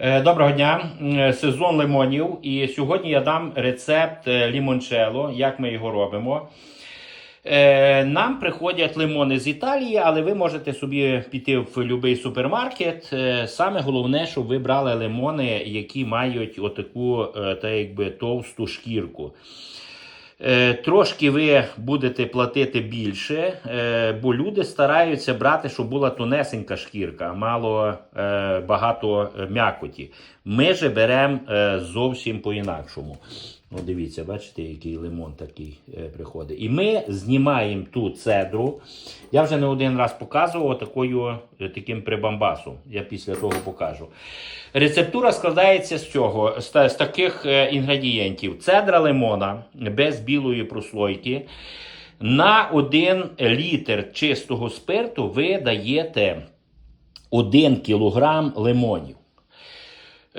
Е, Доброго дня, сезон лимонів. І сьогодні я дам рецепт е, лімончело, як ми його робимо. Е, Нам приходять лимони з Італії, але ви можете собі піти в будь-який супермаркет. Е, Саме головне, щоб ви брали лимони, які мають отаку е, та якби товсту шкірку. Е, Трошки ви будете платити більше, е, бо люди стараються брати, щоб була тонесенька шкірка, мало е, багато м'якоті. Ми же беремо зовсім по-інакшому. Ну, дивіться, бачите, який лимон такий е, приходить. І ми знімаємо ту цедру. Я вже не один раз показував такою, е, таким прибамбасом. Я після того покажу. Рецептура складається з цього, з, з таких е, інгредієнтів: цедра лимона без білої прослойки. На 1 літр чистого спирту ви даєте 1 кілограм лимонів.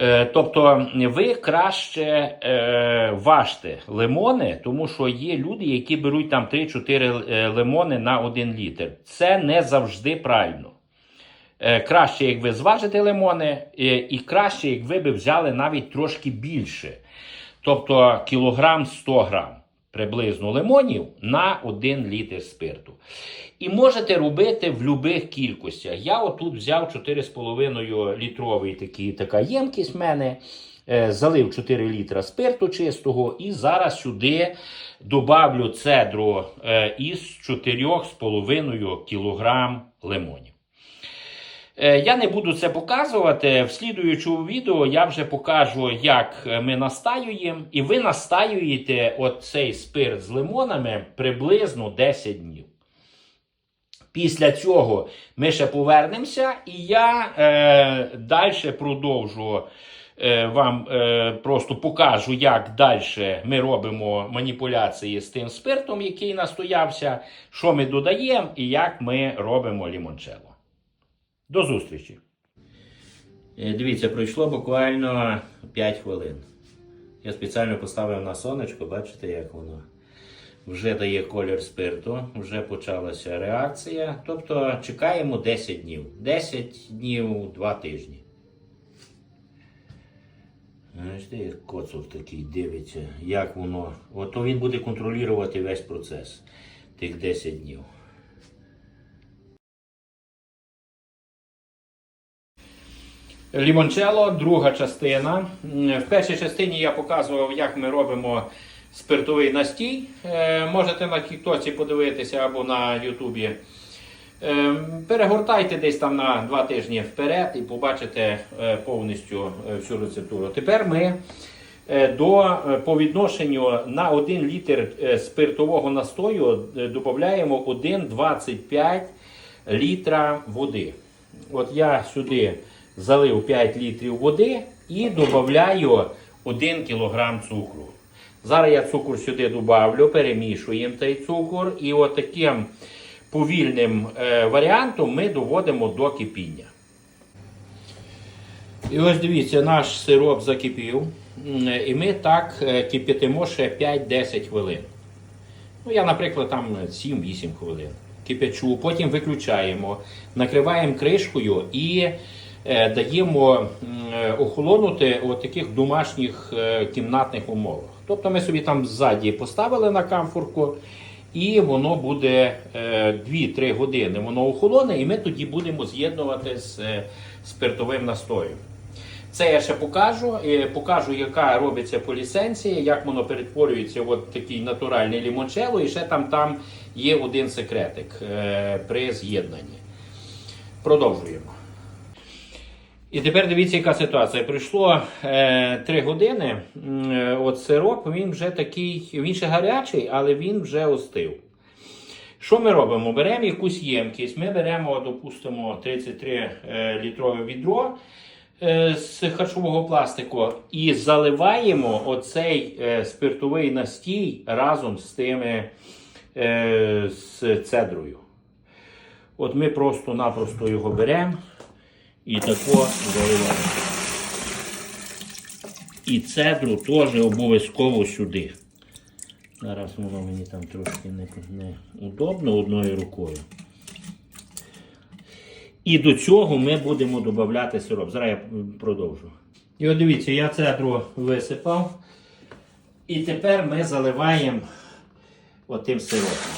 Е, Тобто ви краще е, важте лимони, тому що є люди, які беруть там 3-4 е, лимони на 1 літр. Це не завжди правильно. Краще, як ви зважите лимони, і краще, як ви б взяли навіть трошки більше. Тобто кілограм 100 грам приблизно лимонів на 1 літр спирту. І можете робити в будь-яких кількостях. Я отут взяв 4,5 літровий такий, така ємкість в мене. е, Залив 4 літра спирту чистого і зараз сюди добавлю цедру е, із 4,5 кілограм лимонів. Е, Я не буду це показувати. В слідуючому відео я вже покажу, як ми настаюємо. І ви настаюєте оцей спирт з лимонами приблизно 10 днів. Після цього ми ще повернемося, і я е, далі продовжу е, вам е, просто покажу, як далі ми робимо маніпуляції з тим спиртом, який настоявся, що ми додаємо і як ми робимо лімончелло. До зустрічі. Е, Дивіться, пройшло буквально 5 хвилин. Я спеціально поставив на сонечко, бачите, як воно вже дає колір спирту, вже почалася реакція. Тобто чекаємо 10 днів. 10 днів, 2 тижні. Бачите, як коцов такий дивиться, як воно. Ото він буде контролювати весь процес тих 10 днів. Лімончело, друга частина. В першій частині я показував, як ми робимо спиртовий настій. Е, Можете на Тіктоці подивитися або на Ютубі. Е, Перегортайте десь там на два тижні вперед і побачите е, повністю всю рецептуру. Тепер ми до по відношенню на 1 літр спиртового настою додаємо 1,25 літра води. От я сюди залив 5 літрів води і додаю 1 кг цукру. Зараз я цукор сюди додавлю, перемішуємо цей цукор і отаким повільним е, варіантом ми доводимо до кипіння. І ось дивіться, наш сироп закипів. І ми так е, кипятимо ще 5-10 хвилин. Ну, я, наприклад, там 7-8 хвилин кипячу, потім виключаємо, накриваємо кришкою і даємо е, охолонути у таких домашніх е, кімнатних умовах. Тобто ми собі там ззаді поставили на камфорку, і воно буде е, 2-3 години. Воно охолоне, і ми тоді будемо з'єднувати з е, спиртовим настоєм. Це я ще покажу. Е, Покажу, яка робиться полісенція, як воно перетворюється в такий натуральний лімончелло. І ще там, там є один секретик е, при з'єднанні. Продовжуємо. І тепер дивіться, яка ситуація. Пройшло е, 3 години. Е, От сироп, він вже такий, він ще гарячий, але він вже остив. Що ми робимо? Беремо якусь ємкість. Ми беремо, допустимо, 33 е, літрове відро е, з харчового пластику і заливаємо оцей е, спиртовий настій разом з тими е, з цедрою. От ми просто-напросто його беремо і тако заливаємо. І цедру теж обов'язково сюди. Зараз воно мені там трошки не, не одною рукою. І до цього ми будемо додати сироп. Зараз я продовжу. І от дивіться, я цедру висипав. І тепер ми заливаємо отим сиропом.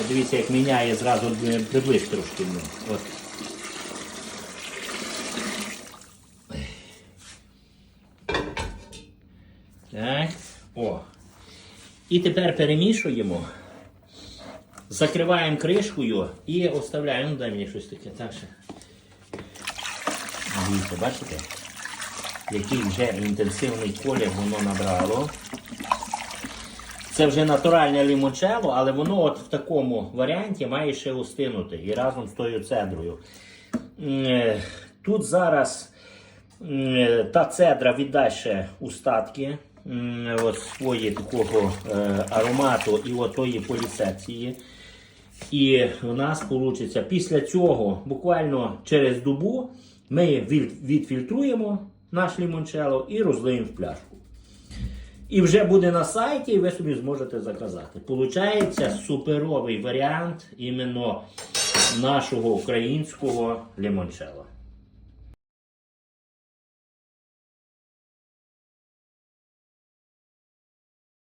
От дивіться, як міняє зразу е, приблизь трошки. От. Так. О. І тепер перемішуємо. Закриваємо кришкою і оставляємо. Ну, дай мені щось таке. Так ще. Дивіться, бачите? Який вже інтенсивний колір воно набрало. Це вже натуральне лімончело, але воно от в такому варіанті має ще устинути і разом з тою цедрою. Е, Тут зараз е, та цедра віддасть ще остатки м, от свої такого е, аромату і отої полісеції. І в нас вийде після цього, буквально через добу, ми відфільтруємо наш лімончело і розлиємо в пляшку. І вже буде на сайті, і ви собі зможете заказати. Получається суперовий варіант іменно нашого українського лімончело.